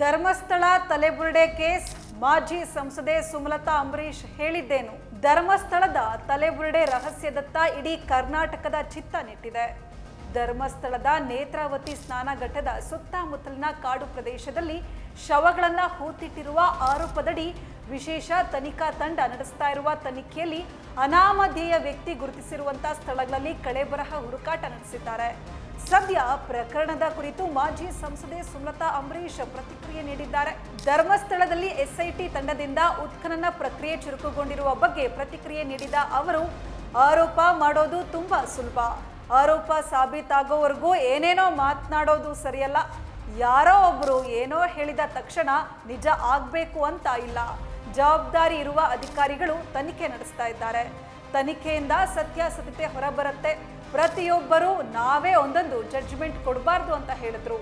Dharmasthala ತಲೆಬುರುಡೆ case ಮಾಜಿ ಸಂಸದೆ ಸುಮಲತಾ ಅಂಬರೀಶ್ ಹೇಳಿದ್ದೇನು. ಧರ್ಮಸ್ಥಳದ ತಲೆಬುರುಡೆ ರಹಸ್ಯದತ್ತ ಇಡೀ ಕರ್ನಾಟಕದ ಚಿತ್ತ ನೆಟ್ಟಿದೆ. ಧರ್ಮಸ್ಥಳದ ನೇತ್ರಾವತಿ ಸ್ನಾನಘಟ್ಟದ ಸುತ್ತಮುತ್ತಲಿನ ಕಾಡು ಪ್ರದೇಶದಲ್ಲಿ ಶವಗಳನ್ನು ಹೂತಿಟ್ಟಿರುವ ಆರೋಪದಡಿ ವಿಶೇಷ ತನಿಖಾ ತಂಡ ನಡೆಸ್ತಾ ಇರುವ ತನಿಖೆಯಲ್ಲಿ ಅನಾಮಧೇಯ ವ್ಯಕ್ತಿ ಗುರುತಿಸಿರುವಂತಹ ಸ್ಥಳಗಳಲ್ಲಿ ಕಳೆಬರಹ ಹುಡುಕಾಟ ನಡೆಸಿದ್ದಾರೆ. ಸದ್ಯ ಪ್ರಕರಣದ ಕುರಿತು ಮಾಜಿ ಸಂಸದೆ ಸುಮಲತಾ ಅಂಬರೀಶ್ ಪ್ರತಿಕ್ರಿಯೆ ನೀಡಿದ್ದಾರೆ. ಧರ್ಮಸ್ಥಳದಲ್ಲಿ ಎಸ್ಐಟಿ ತಂಡದಿಂದ ಉತ್ಖನನ ಪ್ರಕ್ರಿಯೆ ಚುರುಕುಗೊಂಡಿರುವ ಬಗ್ಗೆ ಪ್ರತಿಕ್ರಿಯೆ ನೀಡಿದ ಅವರು, ಆರೋಪ ಮಾಡೋದು ತುಂಬಾ ಸುಲಭ. ಆರೋಪ ಸಾಬೀತಾಗೋವರೆಗೂ ಏನೇನೋ ಮಾತನಾಡೋದು ಸರಿಯಲ್ಲ. ಯಾರೋ ಒಬ್ರು ಏನೋ ಹೇಳಿದ ತಕ್ಷಣ ನಿಜ ಆಗಬೇಕು ಅಂತ ಇಲ್ಲ. ಜವಾಬ್ದಾರಿ ಇರುವ ಅಧಿಕಾರಿಗಳು ತನಿಖೆ ನಡೆಸ್ತಾ ಇದ್ದಾರೆ. ತನಿಖೆಯಿಂದ ಸತ್ಯಾಸತ್ಯತೆ ಹೊರಬರುತ್ತೆ. ಪ್ರತಿಯೊಬ್ಬರು ನಾವೇ ಒಂದೊಂದು ಜಡ್ಜ್ಮೆಂಟ್ ಕೊಡಬಾರ್ದು ಅಂತ ಹೇಳಿದ್ರು.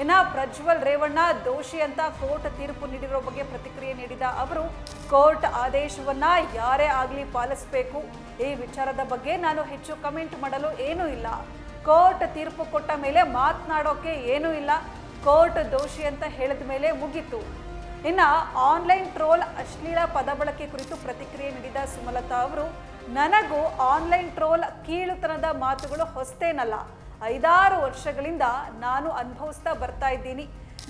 ಇನ್ನ ಪ್ರಜ್ವಲ್ ರೇವಣ್ಣ ದೋಷಿ ಅಂತ ಕೋರ್ಟ್ ತೀರ್ಪು ನೀಡಿರೋ ಬಗ್ಗೆ ಪ್ರತಿಕ್ರಿಯೆ ನೀಡಿದ ಅವರು, ಕೋರ್ಟ್ ಆದೇಶವನ್ನ ಯಾರೇ ಆಗಲಿ ಪಾಲಿಸಬೇಕು. ಈ ವಿಚಾರದ ಬಗ್ಗೆ ನಾನು ಹೆಚ್ಚು ಕಮೆಂಟ್ ಮಾಡಲು ಏನೂ ಇಲ್ಲ. ಕೋರ್ಟ್ ತೀರ್ಪು ಕೊಟ್ಟ ಮೇಲೆ ಮಾತನಾಡೋಕೆ ಏನೂ ಇಲ್ಲ. ಕೋರ್ಟ್ ದೋಷಿ ಅಂತ ಹೇಳಿದ ಮೇಲೆ ಮುಗೀತು. ಇನ್ನ ಆನ್ಲೈನ್ ಟ್ರೋಲ್ ಅಶ್ಲೀಲ ಪದ ಬಳಕೆ ಕುರಿತು ಪ್ರತಿಕ್ರಿಯೆ ನೀಡಿದ ಸುಮಲತಾ ಅವರು, ನನಗೂ ಆನ್ಲೈನ್ ಟ್ರೋಲ್ ಕೀಳುತನದ ಮಾತುಗಳು ಹೊಸ್ತೇನಲ್ಲ. ಐದಾರು ವರ್ಷಗಳಿಂದ ನಾನು ಅನುಭವಿಸ್ತಾ ಬರ್ತಾ ಇದ್ದೀನಿ.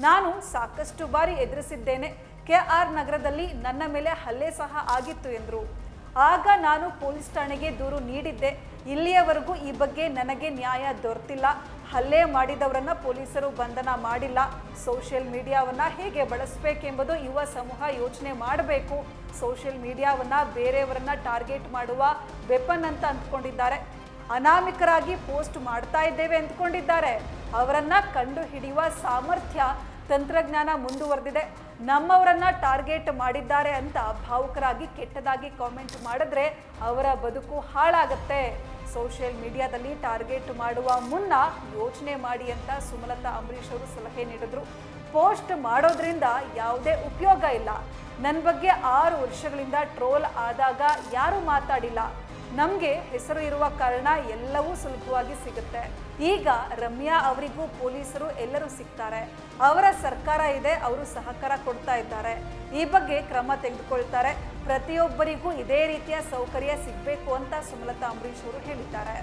ನಾನು ಸಾಕಷ್ಟು ಬಾರಿ ಎದುರಿಸಿದ್ದೇನೆ. ಕೆ ಆರ್ ನಗರದಲ್ಲಿ ನನ್ನ ಮೇಲೆ ಹಲ್ಲೆ ಸಹ ಆಗಿತ್ತು ಎಂದರು. ಆಗ ನಾನು ಪೊಲೀಸ್ ಠಾಣೆಗೆ ದೂರು ನೀಡಿದ್ದೆ. ಇಲ್ಲಿಯವರೆಗೂ ಈ ಬಗ್ಗೆ ನನಗೆ ನ್ಯಾಯ ದೊರೆತಿಲ್ಲ. ಹಲ್ಲೆ ಮಾಡಿದವರನ್ನ ಪೊಲೀಸರು ಬಂಧನ ಮಾಡಿಲ್ಲ. ಸೋಷಿಯಲ್ ಮೀಡಿಯಾವನ್ನ ಹೇಗೆ ಬಳಸಬೇಕೆಂಬುದು ಯುವ ಸಮೂಹ ಯೋಚನೆ ಮಾಡಬೇಕು. ಸೋಷಿಯಲ್ ಮೀಡಿಯಾವನ್ನ ಬೇರೆಯವರನ್ನ ಟಾರ್ಗೆಟ್ ಮಾಡುವ ವೆಪನ್ ಅಂತ ಅಂದ್ಕೊಂಡಿದ್ದಾರೆ. ಅನಾಮಿಕರಾಗಿ ಪೋಸ್ಟ್ ಮಾಡ್ತಾ ಇದ್ದೇವೆ ಅಂದ್ಕೊಂಡಿದ್ದಾರೆ. ಅವರನ್ನ ಕಂಡು ಹಿಡಿಯುವ ಸಾಮರ್ಥ್ಯ ತಂತ್ರಜ್ಞಾನ ಮುಂದುವರೆದಿದೆ. ನಮ್ಮವರನ್ನ ಟಾರ್ಗೆಟ್ ಮಾಡಿದ್ದಾರೆ ಅಂತ ಭಾವುಕರಾಗಿ ಕೆಟ್ಟದಾಗಿ ಕಾಮೆಂಟ್ ಮಾಡಿದ್ರೆ ಅವರ ಬದುಕು ಹಾಳಾಗತ್ತೆ. ಸೋಷಿಯಲ್ ಮೀಡಿಯಾದಲ್ಲಿ ಟಾರ್ಗೆಟ್ ಮಾಡುವ ಮುನ್ನ ಯೋಚನೆ ಮಾಡಿ ಅಂತ ಸುಮಲತಾ ಅಂಬರೀಶ್ ಅವರು ಸಲಹೆ ನೀಡಿದ್ರು. ಪೋಸ್ಟ್ ಮಾಡೋದ್ರಿಂದ ಯಾವುದೇ ಉಪಯೋಗ ಇಲ್ಲ. ನನ್ನ ಬಗ್ಗೆ ಆರು ವರ್ಷಗಳಿಂದ ಟ್ರೋಲ್ ಆದಾಗ ಯಾರೂ ಮಾತಾಡಿಲ್ಲ. ನಮಗೆ ಹೆಸರು ಇರುವ ಕಾರಣ ಎಲ್ಲವೂ ಸುಲಭವಾಗಿ ಸಿಗುತ್ತೆ. ಈಗ ರಮ್ಯಾ ಅವರಿಗೂ ಪೊಲೀಸರು ಎಲ್ಲರೂ ಸಿಗ್ತಾರೆ. ಅವರ ಸರ್ಕಾರ ಇದೆ, ಅವರು ಸಹಕಾರ ಕೊಡ್ತಾ ಇದ್ದಾರೆ. ಈ ಬಗ್ಗೆ ಕ್ರಮ ತೆಗೆದುಕೊಳ್ತಾರೆ. ಪ್ರತಿಯೊಬ್ಬರಿಗೂ ಇದೇ ರೀತಿಯ ಸೌಕರ್ಯ ಸಿಗಬೇಕು ಅಂತ ಸುಮಲತಾ ಅಂಬರೀಶ್ ಅವರು ಹೇಳಿದ್ದಾರೆ.